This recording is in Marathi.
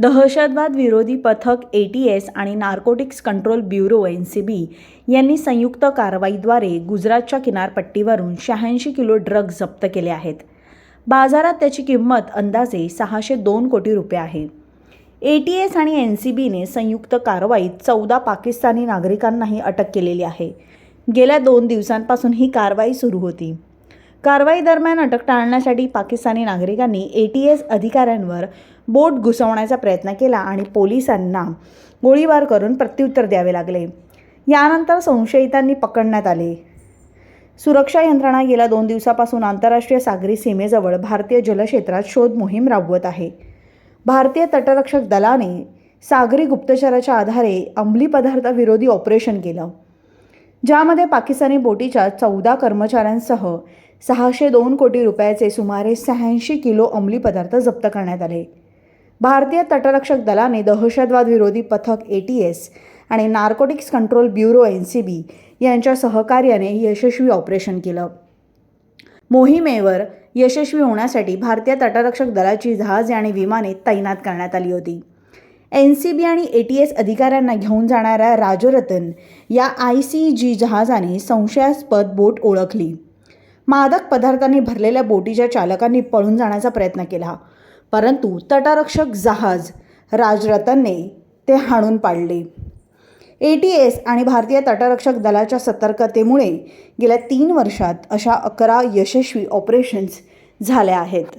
दहशतवाद विरोधी पथक ए टी एस आणि narcotics control bureau N C B यांनी संयुक्त कारवाईद्वारे गुजरातच्या किनारपट्टीवरून शहाऐंशी किलो ड्रग जप्त केले आहेत. बाजारात त्याची किंमत अंदाजे सहाशे दोन कोटी रुपये आहे. ए टी एस आणि एन सी बीने संयुक्त कारवाईत चौदा पाकिस्तानी नागरिकांनाही अटक केलेली आहे. गेल्या दोन दिवसांपासून ही कारवाई सुरू होती. कारवाई दरम्यान अटक टाळण्यासाठी पाकिस्तानी नागरिकांनी ए टी एस अधिकाऱ्यांवर बोट घुसवण्याचा प्रयत्न केला आणि पोलिसांना गोळीबार करून प्रत्युत्तर द्यावे लागले. यानंतर संशयितांनी पकडण्यात आले. सुरक्षा यंत्रणा गेल्या दोन दिवसापासून आंतरराष्ट्रीय सागरी सीमेजवळ भारतीय जलक्षेत्रात शोध मोहीम राबवत आहे. भारतीय तटरक्षक दलाने सागरी गुप्तचराच्या आधारे अंमली पदार्थ विरोधी ऑपरेशन केलं. ज्यामध्ये पाकिस्तानी बोटीच्या चौदा कर्मचाऱ्यांसह सहाशे दोन कोटी रुपयाचे सुमारे शहाऐंशी किलो अंमली पदार्थ जप्त करण्यात आले. भारतीय तटरक्षक दलाने दहशतवाद विरोधी पथक ए टी एस आणि narcotics control bureau N C B यांच्या सहकार्याने यशस्वी ऑपरेशन केलं. मोहिमेवर यशस्वी होण्यासाठी भारतीय तटरक्षक दलाची जहाजे आणि विमाने तैनात करण्यात आली होती. एन सी बी आणि ए टी एस अधिकाऱ्यांना घेऊन जाणाऱ्या राजरतन या आय सी जी जहाजाने संशयास्पद बोट ओळखली. मादक पदार्थांनी भरलेल्या बोटीच्या चालकांनी पळून जाण्याचा प्रयत्न केला परंतु तटरक्षक जहाज राजरतनने ते हाणून पाडले. ए टी एस आणि भारतीय तटरक्षक दलाच्या सतर्कतेमुळे गेल्या तीन वर्षात अशा अकरा यशस्वी ऑपरेशन्स झाल्या आहेत.